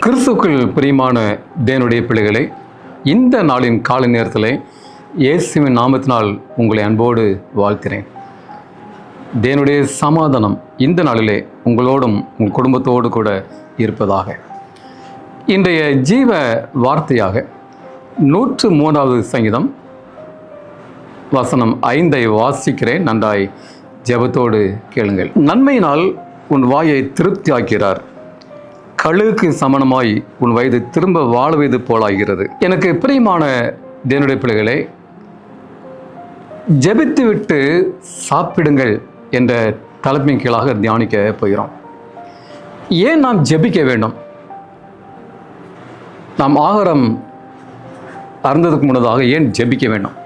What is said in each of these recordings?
கிறிஸ்துக்கள் பிரியமான தேனுடைய பிள்ளைகளை இந்த நாளின் காலை நேரத்தில் இயேசுவின் நாமத்தினால் உங்களை அன்போடு வாழ்த்தினேன் தேனுடைய சமாதானம் இந்த நாளிலே உங்களோடும் உங்கள் குடும்பத்தோடு கூட இருப்பதாக. இன்றைய ஜீவ வார்த்தையாக நூற்று மூன்றாவது சங்கீதம் வசனம் ஐந்தை வாசிக்கிறேன். நன்றாய் ஜெபத்தோடு கேளுங்கள். நன்மையினால் உன் வாயை திருப்தியாக்கிறார். கழுகுக்கு சமணமாய் உன் வயது திரும்ப வாழுவது போலாகிறது. எனக்கு பிரியமான தேனுடைய பிள்ளைகளே ஜெபித்து விட்டு சாப்பிடுங்கள் என்ற தலைப்பின் கீழாக தியானிக்க போகிறோம். ஏன் நாம் ஜெபிக்க வேண்டும்? நாம் ஆகாரம் அறந்ததுக்கு முன்னதாக ஏன் ஜெபிக்க வேண்டும்?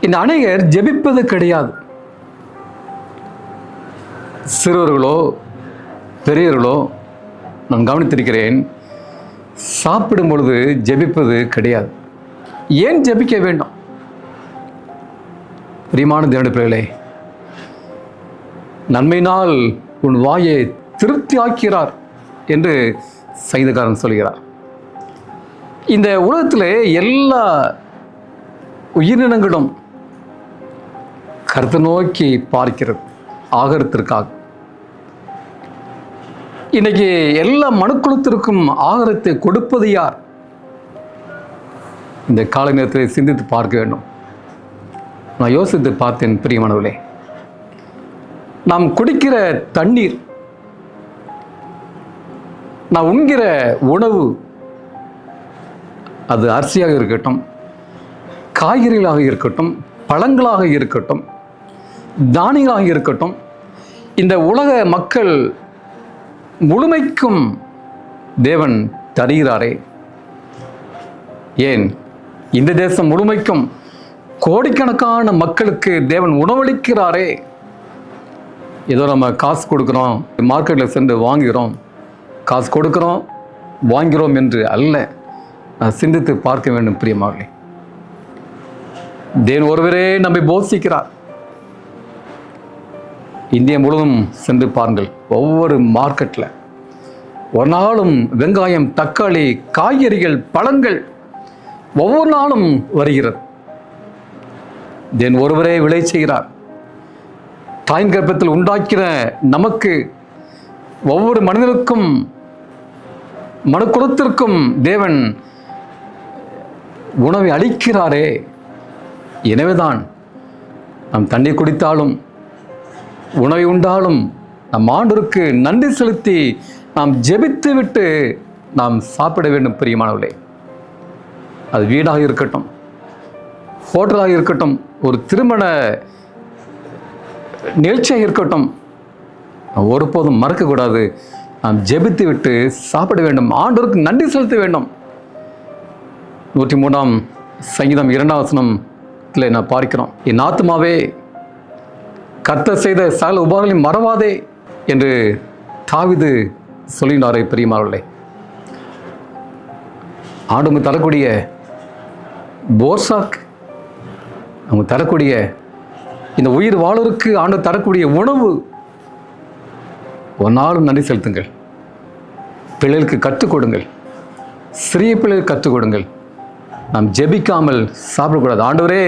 இந்த அநேகர் ஜெபிப்பது கிடையாது. சிறுவர்களோ பெரியவர்களோ நான் கவனித்திருக்கிறேன் சாப்பிடும் பொழுது ஜெபிப்பது கிடையாது. ஏன் ஜெபிக்க வேண்டும்? பிரியமான தேவனுடைய நன்மையினால் உன் வாயை திருப்தி ஆக்கிறார் என்று சங்கீதக்காரன் சொல்கிறார். இந்த உலகத்தில் எல்லா உயிரினங்களும் கருத்து நோக்கி பார்க்கிறது ஆகரத்திற்காக. இன்னைக்கு எல்லா மனுக்குலத்திற்கும் ஆகாரத்தை கொடுப்பது யார்? இந்த காலை நேரத்தில் சிந்தித்து பார்க்க வேண்டும். நான் யோசித்து பார்த்தேன் பிரியமானவர்களே. நாம் குடிக்கிற தண்ணீர் நான் உண்கிற உணவு அது அரிசியாக இருக்கட்டும் காய்கறிகளாக இருக்கட்டும் பழங்களாக இருக்கட்டும் தானியங்களாக இருக்கட்டும் இந்த உலக மக்கள் முழுமைக்கும் தேவன் தருகிறாரே. ஏன்? இந்த தேசம் முழுமைக்கும் கோடிக்கணக்கான மக்களுக்கு தேவன் உணவளிக்கிறாரே. ஏதோ நம்ம காசு கொடுக்குறோம் மார்க்கெட்டில் சென்று வாங்குகிறோம் காசு கொடுக்குறோம் வாங்கிறோம் என்று அல்ல. சிந்தித்து பார்க்க வேண்டும் பிரியமாகலே தேவன் ஒருவரே நம்மை போஷிக்கிறார் இந்தியா முழுவதும் சென்று பாருங்கள் ஒவ்வொரு மார்க்கெட்டில் ஒரு நாளும் வெங்காயம் தக்காளி காய்கறிகள் பழங்கள் ஒவ்வொரு நாளும் வருகிறது. தேன் ஒருவரே விளை செய்கிறார். தாயின் கர்ப்பத்தில் உண்டாக்கிற நமக்கு ஒவ்வொரு மனிதனுக்கும் மனக்குலத்திற்கும் தேவன் உணவை அளிக்கிறாரே. எனவேதான் நம் தண்ணீர் குடித்தாலும் உணவை உண்டாலும் நம் ஆண்டோருக்கு நன்றி செலுத்தி நாம் ஜெபித்து விட்டு நாம் சாப்பிட வேண்டும் பிரியமானவர்களே. அது வீடாக இருக்கட்டும் ஹோட்டலாக இருக்கட்டும் ஒரு திருமண நிகழ்ச்சியாக இருக்கட்டும் நாம் ஒருபோதும் மறக்கக்கூடாது. நாம் ஜெபித்து விட்டு சாப்பிட வேண்டும் ஆண்டோருக்கு நன்றி செலுத்த வேண்டும். நூற்றி மூணாம் சங்கீதம் இரண்டாம் இல்லை நான் பார்க்கிறோம். என் ஆத்மாவே கத்த செய்த சகல உபகாரங்களையும் மறவாதே என்று தாவிது சொல்லினாரே பெரியமார்களே ஆண்டுங்க தரக்கூடிய போர்சாக் அவங்க தரக்கூடிய இந்த உயிர் வாழருக்கு ஆண்டு தரக்கூடிய உணவு ஒரு நாளும் நன்றி செலுத்துங்கள். பிள்ளைகளுக்கு கற்றுக் கொடுங்கள். சிறிய பிள்ளைகளுக்கு கற்றுக் கொடுங்கள். நாம் ஜெபிக்காமல் சாப்பிடக்கூடாது. ஆண்டவரே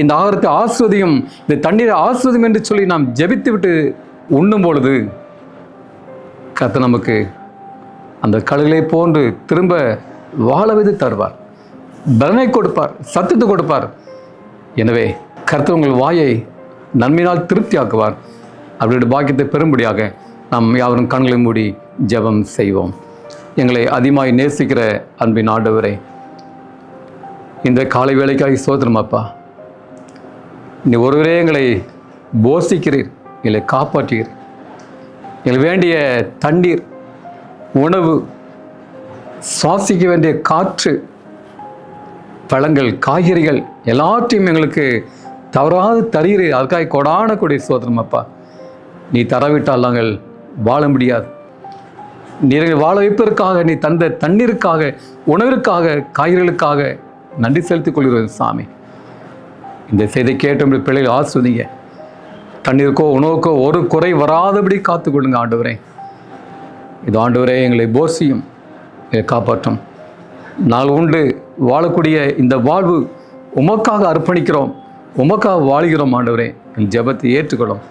இந்த ஆகாரத்தை ஆஸ்வதியும் இந்த தண்ணீரை ஆஸ்வதியும் என்று சொல்லி நாம் ஜெபித்து விட்டு உண்ணும் பொழுது கத்த நமக்கு அந்த கடலை போன்று திரும்ப வாழ வைத்து தருவார். பலனை கொடுப்பார் சத்தத்தை கொடுப்பார். எனவே கர்த்தர் உங்கள் வாயை நன்மையினால் திருப்தியாக்குவார். அவருடைய பாக்கியத்தை பெறும்படியாக நாம் யாவரும் கண்களை மூடி ஜெபம் செய்வோம். எங்களை அதிகமாய் நேசிக்கிற அன்பின் ஆண்டவரை இந்த காலை வேலைக்காக சோதனம் அப்பா. நீ ஒருவரே எங்களை போஷிக்கிறீர் எங்களை காப்பாற்றுகிறீர். எங்களுக்கு வேண்டிய தண்ணீர் உணவு சுவாசிக்க வேண்டிய காற்று பழங்கள் காய்கறிகள் எல்லாத்தையும் எங்களுக்கு தவறாது தருகிறீர். அதுக்காக கொடான கூடிய சோதனம் அப்பா. நீ தரவிட்டால் நாங்கள் வாழ முடியாது. நீரை வாழ வைப்பதற்காக நீ தந்த தண்ணீருக்காக உணவிற்காக காய்கறிகளுக்காக நன்றி செலுத்திக் கொள்கிறோம் சாமி. இந்த செய்தி கேட்ட நம்முடைய பிள்ளைகள் ஆஸ்வதிங்க தண்ணீருக்கோ உணவுக்கோ ஒரு குறை வராதபடி காத்துக்கொள்ளுங்க ஆண்டவரே. இது ஆண்டவரே எங்களை போசியும் காப்பாற்றும். நாள் உண்டு வாழக்கூடிய இந்த வாழ்வு உமக்காக அர்ப்பணிக்கிறோம் உமக்காக வாழ்கிறோம் ஆண்டவரே. என் ஜெபத்தை ஏற்றுக்கொள்ளும்.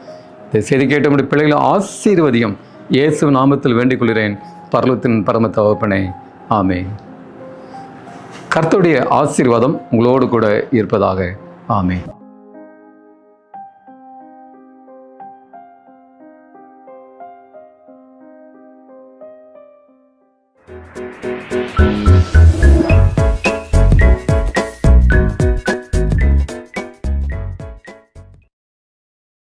இந்த செய்தி கேட்ட நம்முடைய பிள்ளைகளை ஆசீர்வதியும். இயேசு நாமத்தில் வேண்டிக் கொள்கிறேன். பரலத்தின் பரம தகப்பனே. ஆமே கர்த்தருடைய ஆசீர்வாதம் உங்களோடு கூட இருப்பதாக. ஆமே